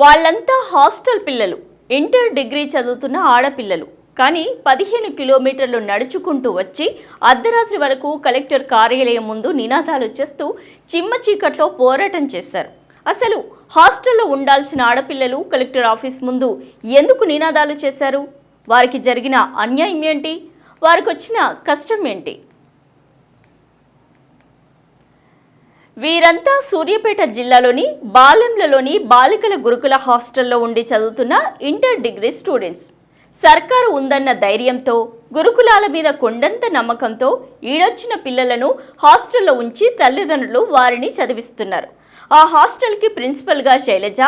వాళ్ళంతా హాస్టల్ పిల్లలు. Inter degree చదువుతున్న ఆడపిల్లలు. కానీ పదిహేను కిలోమీటర్లు నడుచుకుంటూ వచ్చి అర్ధరాత్రి వరకు కలెక్టర్ కార్యాలయం ముందు నినాదాలు చేస్తూ చిమ్మ చీకట్లో పోరాటం చేశారు. అసలు హాస్టల్లో ఉండాల్సిన ఆడపిల్లలు కలెక్టర్ ఆఫీస్ ముందు ఎందుకు నినాదాలు చేశారు? వారికి జరిగిన అన్యాయం ఏంటి? వారికి వచ్చిన కష్టం ఏంటి? వీరంతా సూర్యాపేట జిల్లాలోని బాలెంలలోని బాలికల గురుకుల హాస్టల్లో ఉండి చదువుతున్న ఇంటర్ డిగ్రీ స్టూడెంట్స్. సర్కారు ఉందన్న ధైర్యంతో గురుకులాల మీద కొండంత నమ్మకంతో ఈడొచ్చిన పిల్లలను హాస్టల్లో ఉంచి తల్లిదండ్రులు వారిని చదివిస్తున్నారు. ఆ హాస్టల్కి ప్రిన్సిపల్గా శైలజ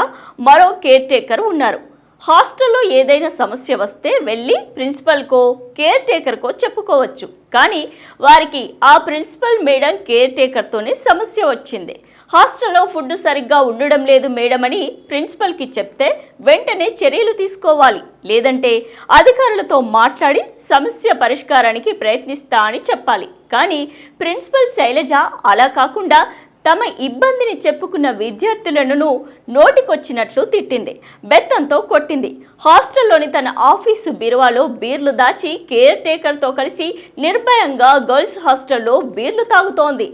మరో కేర్ టేకర్ ఉన్నారు. హాస్టల్లో ఏదైనా సమస్య వస్తే వెళ్ళి ప్రిన్సిపల్కో కేర్ టేకర్కో చెప్పుకోవచ్చు. కానీ వారికి ఆ ప్రిన్సిపల్ మేడం కేర్ టేకర్తోనే సమస్య వచ్చింది. హాస్టల్లో ఫుడ్ సరిగ్గా ఉండడం లేదు మేడం అని ప్రిన్సిపల్కి చెప్తే వెంటనే చర్యలు తీసుకోవాలి. లేదంటే అధికారులతో మాట్లాడి సమస్య పరిష్కారానికి ప్రయత్నిస్తా అని చెప్పాలి. కానీ ప్రిన్సిపల్ శైలజ అలా కాకుండా తమ ఇబ్బందిని చెప్పుకున్న విద్యార్థులను నోటికొచ్చినట్లు తిట్టింది. బెత్తంతో కొట్టింది. హాస్టల్లోని తన ఆఫీసు బీరువాలో బీర్లు దాచి కేర్ టేకర్తో కలిసి నిర్భయంగా గర్ల్స్ హాస్టల్లో బీర్లు తాగుతోంది.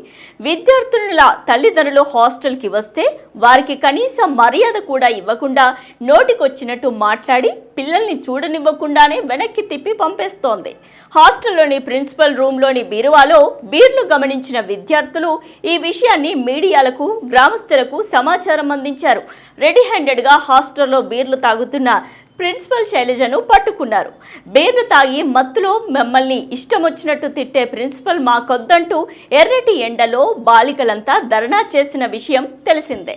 విద్యార్థుల తల్లిదండ్రులు హాస్టల్కి వస్తే వారికి కనీసం మర్యాద కూడా ఇవ్వకుండా నోటికొచ్చినట్టు మాట్లాడి పిల్లల్ని చూడనివ్వకుండానే వెనక్కి తిప్పి పంపేస్తోంది. హాస్టల్లోని ప్రిన్సిపల్ రూమ్లోని బీరువాలో బీర్లు గమనించిన విద్యార్థులు ఈ విషయాన్ని మీడియాలకు గ్రామస్తులకు సమాచారం అందించారు. రెడీ హ్యాండెడ్గా హాస్టల్లో బీర్లు తాగుతున్న ప్రిన్సిపల్ శైలజను పట్టుకున్నారు. బీర్లు తాగి మత్తులో మమ్మల్ని ఇష్టం వచ్చినట్టు తిట్టే ప్రిన్సిపల్ మాకొద్దంటూ ఎర్రటి ఎండలో బాలికలంతా ధర్నా చేసిన విషయం తెలిసిందే.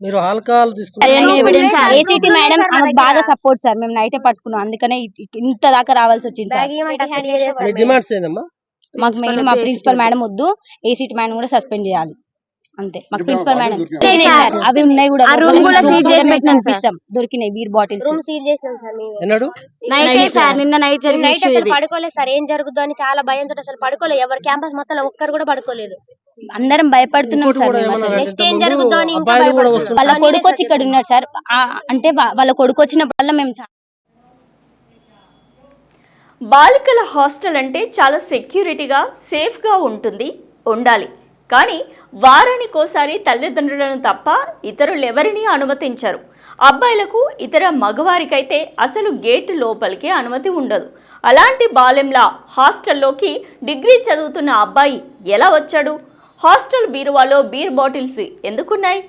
మీరు ఆల్కహాల్ తీసుకుంటే ఏసీటీ మేడం ఆమెకు బాగా సపోర్ట్ సార్ మేము నైటే పట్టుకున్నాం. అందుకనే ఇంత దాకా రావాల్సి వచ్చింది సార్ మీ డిమాండ్స్ ఏందమ్మా? మాకు మెయిన్ మా ప్రిన్సిపల్ మేడం వద్దు. ఏసీటీ మేడం కూడా సస్పెండ్ చేయాలి. అంతే. మాకు ప్రిన్సిపల్ మేడం అవి ఉన్నాయి కూడా. ఆ room కూడా seal చేసి పెట్టినాం దొరికినాయి బీర్ బాటిల్స్ రూమ్ సీల్ చేసినాం సార్ మేము. నైట్ సార్ నిన్న నైట్ నైట్ అసలు. పడుకోలేదు సార్ ఏం జరుగుతుందో అని చాలా భయంతో అసలు పడుకోలేదు. ఎవరు క్యాంపస్ మొత్తం ఒక్కరు కూడా పడుకోలేదు. అందరం భయపడుతున్నాం సార్. Next ఏం జరుగుతుందో అని ఇంకా అబ్బాయిలు కూడా భయపడుతున్నాం. వస్తున్నారు. వాళ్ళ కొడుకు వచ్చి ఇక్కడ ఉన్నాడు సార్ అంటే వాళ్ళ కొడుకు వచ్చినప్పుడల్లా మేము బాలికల హాస్టల్ అంటే చాలా సెక్యూరిటీగా సేఫ్గా ఉంటుంది ఉండాలి. కానీ వారానికోసారి తల్లిదండ్రులను తప్ప ఇతరులెవరినీ అనుమతించరు. అబ్బాయిలకు ఇతర మగవారికైతే అసలు గేటు లోపలికి అనుమతి ఉండదు. అలాంటి బాలెంలా హాస్టల్లోకి డిగ్రీ చదువుతున్న అబ్బాయి ఎలా వచ్చాడు? హాస్టల్ బీరువాలో బీర్ బాటిల్స్ ఎందుకున్నాయి?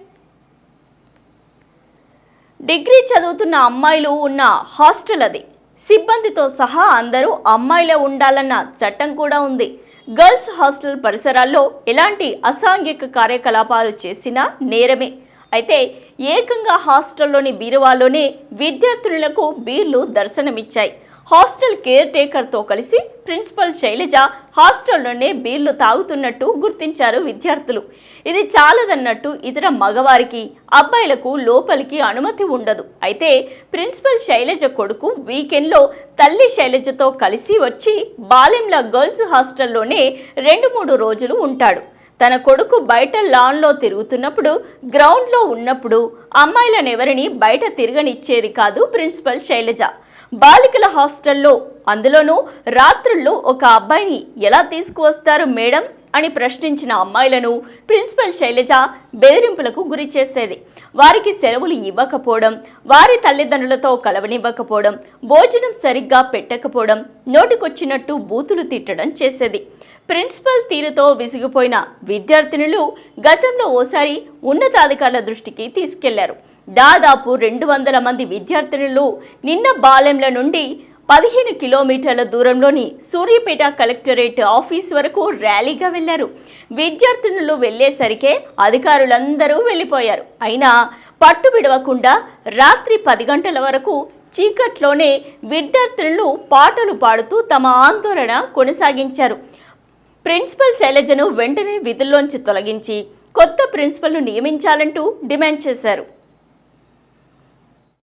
డిగ్రీ చదువుతున్న అమ్మాయిలు ఉన్న హాస్టల్ అది. సిబ్బందితో సహా అందరూ అమ్మాయిలే ఉండాలన్న చట్టం కూడా ఉంది. గర్ల్స్ హాస్టల్ పరిసరాల్లో ఎలాంటి అసాంఘిక కార్యకలాపాలు చేసినా నేరమే. అయితే ఏకంగా హాస్టల్లోని బీరువాలోనే విద్యార్థినులకు బీర్లు దర్శనమిచ్చాయి. హాస్టల్ కేర్ టేకర్తో కలిసి ప్రిన్సిపల్ శైలజ హాస్టల్లోనే బీర్లు తాగుతున్నట్టు గుర్తించారు విద్యార్థులు. ఇది చాలదన్నట్టు ఇతర మగవారికి అబ్బాయిలకు లోపలికి అనుమతి ఉండదు. అయితే ప్రిన్సిపల్ శైలజ కొడుకు వీకెండ్లో తల్లి శైలజతో కలిసి వచ్చి బాలెంల గర్ల్స్ హాస్టల్లోనే రెండు మూడు రోజులు ఉంటాడు. తన కొడుకు బయట లాన్లో తిరుగుతున్నప్పుడు గ్రౌండ్లో ఉన్నప్పుడు అమ్మాయిలనెవరిని బయట తిరగనిచ్చేది కాదు ప్రిన్సిపల్ శైలజ. బాలికల హాస్టల్లో. అందులోనూ రాత్రుల్లో ఒక అబ్బాయిని ఎలా తీసుకువస్తారు మేడం అని ప్రశ్నించిన అమ్మాయిలను ప్రిన్సిపల్ శైలజ బెదిరింపులకు గురి చేసేది. వారికి సెలవులు ఇవ్వకపోవడం వారి తల్లిదండ్రులతో కలవనివ్వకపోవడం భోజనం సరిగ్గా పెట్టకపోవడం నోటికొచ్చినట్టు బూతులు తిట్టడం చేసేది. ప్రిన్సిపల్ తీరుతో విసిగిపోయిన విద్యార్థినులు గతంలో ఓసారి ఉన్నతాధికారుల దృష్టికి తీసుకెళ్ళారు. దాదాపు రెండు వందల మంది విద్యార్థినులు నిన్న బాలెంల నుండి పదిహేను కిలోమీటర్ల దూరంలోని సూర్యపేట కలెక్టరేట్ ఆఫీస్ వరకు ర్యాలీగా వెళ్ళారు. విద్యార్థినులు వెళ్ళేసరికే అధికారులందరూ వెళ్ళిపోయారు. అయినా పట్టు విడవకుండా రాత్రి పది గంటల వరకు చీకట్లోనే విద్యార్థినులు పాటలు పాడుతూ తమ ఆందోళన కొనసాగించారు. ప్రిన్సిపల్ శైలజను వెంటనే విధుల్లోంచి తొలగించి కొత్త ప్రిన్సిపల్ను నియమించాలంటూ డిమాండ్ చేశారు.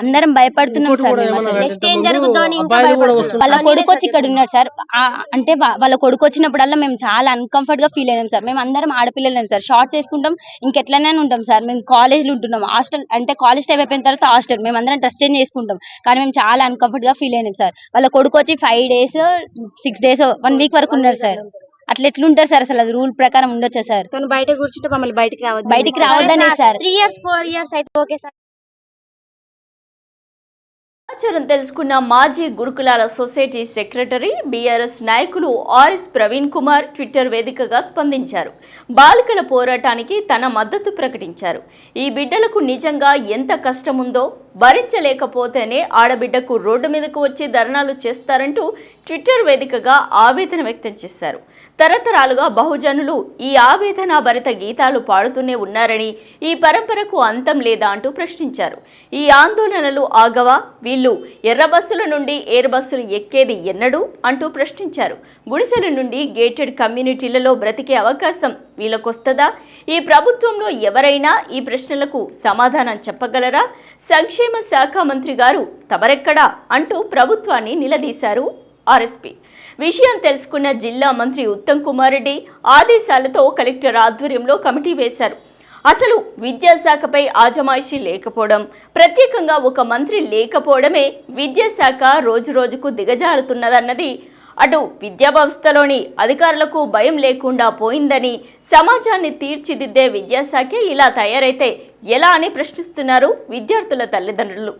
అందరం భయపడుతున్నాం సార్ Next ఏం జరుగుతుందో. వాళ్ళ కొడుకు వచ్చి ఇక్కడ ఉన్నాడు సార్. అంటే వాళ్ళ కొడుకు వచ్చినప్పుడల్లా మేము చాలా అన్కంఫర్ట్గా ఫీల్ అయినాం సార్. మేము అందరం ఆడపిల్లలం సార్. షార్ట్స్ వేసుకుంటాం ఇంకెట్లనే ఉంటాం సార్. మేము కాలేజ్లో ఉంటున్నాం. హాస్టల్ అంటే కాలేజ్ టైం అయిపోయిన తర్వాత హాస్టల్ మేము అందరం డ్రెస్ చేంజ్ చేసుకుంటాం. కానీ మేము చాలా అన్కంఫర్ట్గా ఫీల్ అయినాం సార్. వాళ్ళ కొడుకు వచ్చి five days six days one week వరకు ఉన్నారు సార్. అట్లా ఎట్లుంటారు సార్ అసలు? అది రూల్ ప్రకారం ఉండొచ్చా సార్? బయట కూర్చుంటే మమ్మల్ని బయటికి రావద్దు. బయటికి రావద్దనే sir. Three years four years అయితే ఓకే సార్. సమాచారం తెలుసుకున్న మాజీ గురుకులాల సొసైటీ సెక్రటరీ బీఆర్ఎస్ నాయకులు ఆర్ఎస్ ప్రవీణ్ కుమార్ ట్విట్టర్ వేదికగా స్పందించారు. బాలికల పోరాటానికి తన మద్దతు ప్రకటించారు. ఈ బిడ్డలకు నిజంగా ఎంత కష్టముందో భరించలేకపోతేనే ఆడబిడ్డకు రోడ్డు మీదకు వచ్చి ధర్నాలు చేస్తారంటూ ట్విట్టర్ వేదికగా ఆవేదన వ్యక్తం చేశారు. తరతరాలుగా బహుజనులు ఈ ఆవేదన భరిత గీతాలు పాడుతూనే ఉన్నారని ఈ పరంపరకు అంతం లేదా అంటూ ప్రశ్నించారు. ఈ ఆందోళనలు ఆగవా? వీళ్ళు ఎర్ర బస్సుల నుండి ఎయిర్ బస్సులు ఎక్కేది ఎన్నడూ? అంటూ ప్రశ్నించారు. గుడిసెల నుండి గేటెడ్ కమ్యూనిటీలలో బ్రతికే అవకాశం వీళ్ళకొస్తుందా? ఈ ప్రభుత్వంలో ఎవరైనా ఈ ప్రశ్నలకు సమాధానం చెప్పగలరా? సంక్షేమ శాఖ మంత్రి గారు తమరెక్కడా? అంటూ ప్రభుత్వాన్ని నిలదీశారు. ఆర్ఎస్పీ. విషయం తెలుసుకున్న జిల్లా మంత్రి ఉత్తమ్ కుమార్ రెడ్డి ఆదేశాలతో కలెక్టర్ ఆధ్వర్యంలో కమిటీ వేశారు. అసలు విద్యాశాఖపై ఆజమాయిషీ లేకపోవడం ప్రత్యేకంగా ఒక మంత్రి లేకపోవడమే విద్యాశాఖ రోజురోజుకు దిగజారుతున్నదన్నది అటు విద్యా వ్యవస్థలోని అధికారులకు భయం లేకుండా పోయిందని సమాజాన్ని తీర్చిదిద్దే విద్యాశాఖే ఇలా తయారైతే ఎలా అని ప్రశ్నిస్తున్నారు విద్యార్థుల తల్లిదండ్రులు.